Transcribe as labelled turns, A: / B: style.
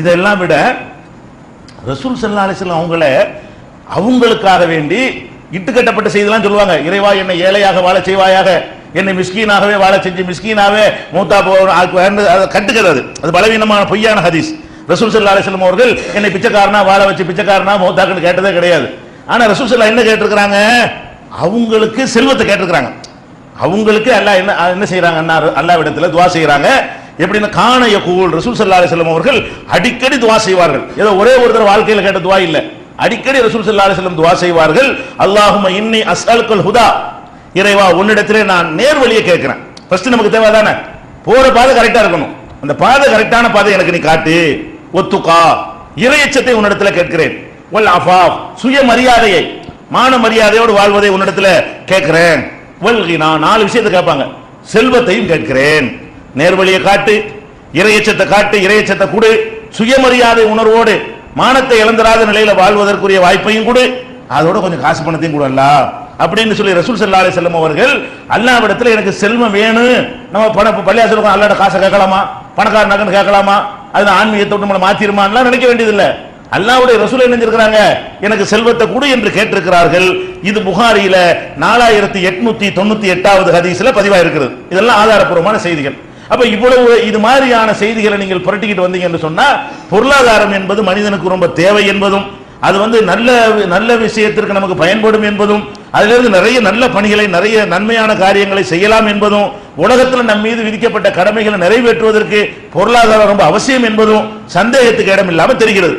A: இதெல்லாம் விட ரசூல் சல்லா அலிஸ்லாம் அவங்கள அவங்களுக்காக வேண்டி இட்டுக்கட்டப்பட்ட செய்திலாம் சொல்லுவாங்க. இறைவா என்னை ஏழையாக வாழ செய்வாயாக என்னை மிஸ்கீனாகவே வாழ செஞ்சு மிஸ்கீனாகவே மூத்தா போ அதை கட்டுக்கிறது. அது பலவீனமான பொய்யான ஹதீஸ். ரசூல் சல்லா அலிஸ்லாம் அவர்கள் என்னை பிச்சைக்காரனா வாழ வச்சு பிச்சைக்காரனா மூத்தாக்குன்னு கேட்டதே கிடையாது. ஆனால் ரசூல் சல்லா என்ன கேட்டிருக்கிறாங்க? அவங்களுக்கு செல்வத்தை கேட்டிருக்கிறாங்க. அவங்களுக்கு அல்லாஹ் என்ன என்ன செய்யறாங்க அண்ணா அல்லாவிடத்துல துவா செய்யறாங்க எப்படின்னா காண யகூல் ரசூல் சல்லா அலைஹி அவர்கள் அடிக்கடி துவா செய்வார்கள். ஏதோ ஒரே ஒருத்தர் வாழ்க்கையில் கேட்ட துவா இல்லை. அடிக்கடி ரசூல் சல்லா அலைஹி வஸல்லம் துவா செய்வார்கள். அல்லாஹும இன்னி அஸ்அலுக்கல் ஹுதா. இறைவா உன்னிடத்திலே நான் நேர் வழியை கேட்கிறேன். ஃபர்ஸ்ட் நமக்கு தேவை தானே போற பாதை கரெக்டா இருக்கணும். அந்த பாதை கரெக்டான பாதை எனக்கு நீ காட்டு. ஒத்துக்கா. இறையச்சத்தை உன்னிடத்துல கேட்கிறேன். ஒல் அஃபாப் சுய மரியாதையை மான மரியாதையோடு வாழ்வதை உன்னிடத்துல கேட்கிறேன். நான் நாலு விஷயத்தை கேட்பாங்க. செல்வத்தையும் கேட்கிறேன். நேர்வழியை காட்டு இறையச்சத்தை காட்டு இறையச்சத்தை கொடு சுயமரியாதை உணர்வோடு மானத்தை இழந்தராத நிலையில வாழ்வதற்குரிய வாய்ப்பையும் கொடு அதோட கொஞ்சம் காசு பணத்தையும் கூட அப்படின்னு சொல்லி ரசூல் சல்லா அலி செல்லம் அவர்கள் அல்லாவிடத்தில் எனக்கு செல்வம் வேணும் நம்ம பண பள்ளியா சொல்லுவோம் அல்லாட காசை கேட்கலாமா? பணக்கார நகன் கேட்கலாமா? அது ஆன்மீகத்தை விட்டு நம்மளை மாத்திருமான்லாம் நினைக்க வேண்டியதில்லை. அல்லாவுடைய ரசூல் என்ன செஞ்சிருக்கிறாங்க? எனக்கு செல்வத்தை கொடு என்று கேட்டிருக்கிறார்கள். இது புகாரியில நாலாயிரத்தி எட்நூத்தி தொண்ணூத்தி எட்டாவது ஹதீஸ்ல பதிவாயிருக்கிறது. இதெல்லாம் ஆதாரப்பூர்வமான செய்திகள். அப்ப இவ்வளவு இது மாதிரியான செய்திகளை நீங்கள் புரட்டிக்கிட்டு வந்தீங்க என்று சொன்னா பொருளாதாரம் என்பது மனிதனுக்கு ரொம்ப தேவை என்பதும் அது வந்து நல்ல நல்ல விஷயத்திற்கு நமக்கு பயன்படும் என்பதும் அதிலிருந்து நிறைய நல்ல பணிகளை நிறைய நன்மையான காரியங்களை செய்யலாம் என்பதும் உலகத்தில் நம் மீது விதிக்கப்பட்ட கடமைகளை நிறைவேற்றுவதற்கு பொருளாதாரம் ரொம்ப அவசியம் என்பதும் சந்தேகத்துக்கு இடம் இல்லாமல் தெரிகிறது.